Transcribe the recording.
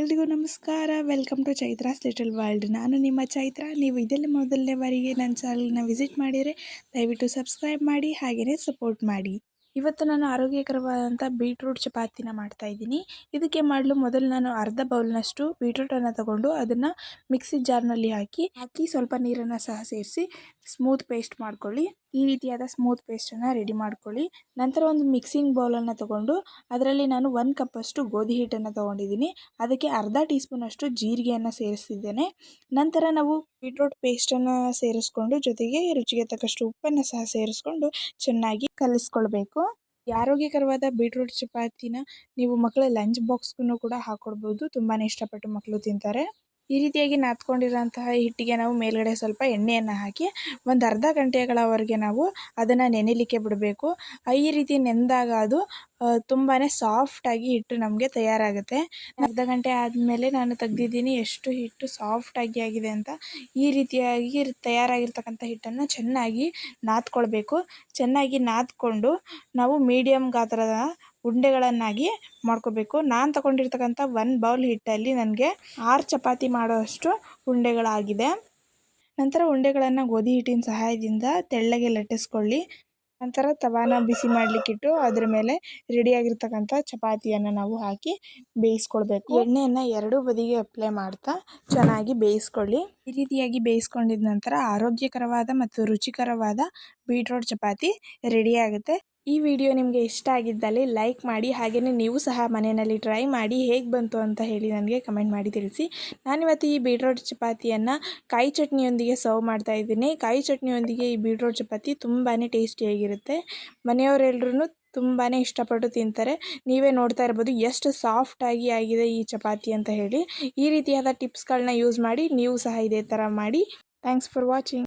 ಎಲ್ರಿಗೂ ನಮಸ್ಕಾರ. Welcome to Chaitra's little world ನಾನು ನಿಮ್ಮ ಚೈತ್ರ. ನೀವು ಇದೆಲ್ಲ ಮೊದಲನೇ ಬಾರಿಗೆ ನನ್ನ ಚಾನಲ್ನ ವಿಸಿಟ್ ಮಾಡಿದರೆ ದಯವಿಟ್ಟು ಸಬ್ಸ್ಕ್ರೈಬ್ ಮಾಡಿ ಹಾಗೆಯೇ ಸಪೋರ್ಟ್ ಮಾಡಿ. ಇವತ್ತು ನಾನು ಆರೋಗ್ಯಕರವಾದಂಥ ಬೀಟ್ರೂಟ್ ಚಪಾತಿನ ಮಾಡ್ತಾ ಇದ್ದೀನಿ. ಇದಕ್ಕೆ ಮಾಡಲು ಮೊದಲು ನಾನು ಅರ್ಧ ಬೌಲ್ನಷ್ಟು ಬೀಟ್ರೂಟನ್ನು ತಗೊಂಡು ಅದನ್ನು ಮಿಕ್ಸಿ ಜಾರ್ನಲ್ಲಿ ಹಾಕಿ ಹಾಕಿ ಸ್ವಲ್ಪ ನೀರನ್ನು ಸಹ ಸೇರಿಸಿ ಸ್ಮೂತ್ ಪೇಸ್ಟ್ ಮಾಡ್ಕೊಳ್ಳಿ. ಈ ರೀತಿಯಾದ ಸ್ಮೂತ್ ಪೇಸ್ಟನ್ನು ರೆಡಿ ಮಾಡ್ಕೊಳ್ಳಿ. ನಂತರ ಒಂದು ಮಿಕ್ಸಿಂಗ್ ಬೌಲನ್ನು ತೊಗೊಂಡು ಅದರಲ್ಲಿ ನಾನು ಒಂದು ಕಪ್ಪಷ್ಟು ಗೋಧಿ ಹಿಟ್ಟನ್ನು ತೊಗೊಂಡಿದ್ದೀನಿ. ಅದಕ್ಕೆ ಅರ್ಧ ಟೀ ಸ್ಪೂನಷ್ಟು ಜೀರಿಗೆಯನ್ನು ಸೇರಿಸಿದ್ದೇನೆ ನಂತರ ನಾವು ಬೀಟ್ರೂಟ್ ಪೇಸ್ಟನ್ನು ಸೇರಿಸ್ಕೊಂಡು ಜೊತೆಗೆ ರುಚಿಗೆ ತಕ್ಕಷ್ಟು ಉಪ್ಪನ್ನು ಸಹ ಸೇರಿಸ್ಕೊಂಡು ಚೆನ್ನಾಗಿ ಕಲಿಸ್ಕೊಳ್ಬೇಕು. ಆರೋಗ್ಯಕರವಾದ ಬೀಟ್ರೂಟ್ ಚಪಾತಿನ ನೀವು ಮಕ್ಕಳ ಲಂಚ್ ಬಾಕ್ಸ್ಗೂ ಕೂಡ ಹಾಕ್ಕೊಡ್ಬೋದು ತುಂಬಾ ಇಷ್ಟಪಟ್ಟು ಮಕ್ಕಳು ತಿಂತಾರೆ. ಈ ರೀತಿಯಾಗಿ ನಾದ್ಕೊಂಡಿರೋಂತಹ ಹಿಟ್ಟಿಗೆ ನಾವು ಮೇಲ್ಗಡೆ ಸ್ವಲ್ಪ ಎಣ್ಣೆಯನ್ನು ಹಾಕಿ ಒಂದು ಅರ್ಧ ಗಂಟೆಗಳವರೆಗೆ ನಾವು ಅದನ್ನು ನೆನೆಲಿಕ್ಕೆ ಬಿಡಬೇಕು. ಈ ರೀತಿ ನೆಂದಾಗ ಅದು ತುಂಬಾ ಸಾಫ್ಟಾಗಿ ಹಿಟ್ಟು ನಮಗೆ ತಯಾರಾಗುತ್ತೆ. ಅರ್ಧ ಗಂಟೆ ಆದಮೇಲೆ ನಾನು ತೆಗ್ದಿದ್ದೀನಿ ಎಷ್ಟು ಹಿಟ್ಟು ಸಾಫ್ಟಾಗಿ ಆಗಿದೆ ಅಂತ. ಈ ರೀತಿಯಾಗಿ ತಯಾರಾಗಿರ್ತಕ್ಕಂಥ ಹಿಟ್ಟನ್ನು ಚೆನ್ನಾಗಿ ನಾದ್ಕೊಳ್ಬೇಕು. ಚೆನ್ನಾಗಿ ನಾದ್ಕೊಂಡು ನಾವು ಮೀಡಿಯಮ್ ಗಾತ್ರದ ಉಂಡೆಗಳನ್ನಾಗಿ ಮಾಡ್ಕೋಬೇಕು ನಾನು ತಗೊಂಡಿರ್ತಕ್ಕಂಥ ಒನ್ ಬೌಲ್ ಹಿಟ್ಟಲ್ಲಿ ನನಗೆ ಆರು ಚಪಾತಿ ಮಾಡುವಷ್ಟು ಉಂಡೆಗಳಾಗಿದೆ. ನಂತರ ಉಂಡೆಗಳನ್ನು ಗೋಧಿ ಹಿಟ್ಟಿನ ಸಹಾಯದಿಂದ ತೆಳ್ಳಗೆ ಲಟ್ಟಿಸ್ಕೊಳ್ಳಿ. ನಂತರ ತವಾನ ಬಿಸಿ ಮಾಡಲಿಕ್ಕಿಟ್ಟು ಅದ್ರ ಮೇಲೆ ರೆಡಿಯಾಗಿರ್ತಕ್ಕಂಥ ಚಪಾತಿಯನ್ನು ನಾವು ಹಾಕಿ ಬೇಯಿಸ್ಕೊಳ್ಬೇಕು. ಎಣ್ಣೆಯನ್ನು ಎರಡೂ ಬದಿಗೆ ಅಪ್ಲೈ ಮಾಡ್ತಾ ಚೆನ್ನಾಗಿ ಬೇಯಿಸ್ಕೊಳ್ಳಿ. ಈ ರೀತಿಯಾಗಿ ಬೇಯಿಸ್ಕೊಂಡಿದ ನಂತರ ಆರೋಗ್ಯಕರವಾದ ಮತ್ತು ರುಚಿಕರವಾದ ಬೀಟ್ರೋಟ್ ಚಪಾತಿ ರೆಡಿ ಆಗುತ್ತೆ. ಈ ವಿಡಿಯೋ ನಿಮಗೆ ಇಷ್ಟ ಆಗಿದ್ದಲ್ಲಿ ಲೈಕ್ ಮಾಡಿ ಹಾಗೆಯೇ ನೀವು ಸಹ ಮನೆಯಲ್ಲಿ ಟ್ರೈ ಮಾಡಿ ಹೇಗೆ ಬಂತು ಅಂತ ಹೇಳಿ ನನಗೆ ಕಮೆಂಟ್ ಮಾಡಿ ತಿಳಿಸಿ. ನಾನಿವತ್ತು ಈ ಬೀಟ್ರೋಟ್ ಚಪಾತಿಯನ್ನು ಕಾಯಿ ಚಟ್ನಿಯೊಂದಿಗೆ ಸರ್ವ್ ಮಾಡ್ತಾ ಇದ್ದೀನಿ. ಕಾಯಿ ಚಟ್ನಿಯೊಂದಿಗೆ ಈ ಬೀಟ್ರೋಟ್ ಚಪಾತಿ ತುಂಬಾ ಟೇಸ್ಟಿಯಾಗಿರುತ್ತೆ. ಮನೆಯವರೆಲ್ಲರೂ ತುಂಬಾ ಇಷ್ಟಪಟ್ಟು ತಿಂತಾರೆ. ನೀವೇ ನೋಡ್ತಾ ಇರ್ಬೋದು ಎಷ್ಟು ಸಾಫ್ಟಾಗಿ ಆಗಿದೆ ಈ ಚಪಾತಿ ಅಂತ ಹೇಳಿ. ಈ ರೀತಿಯಾದ ಟಿಪ್ಸ್ಗಳನ್ನ ಯೂಸ್ ಮಾಡಿ ನೀವು ಸಹ ಇದೇ ಥರ ಮಾಡಿ. Thanks for watching.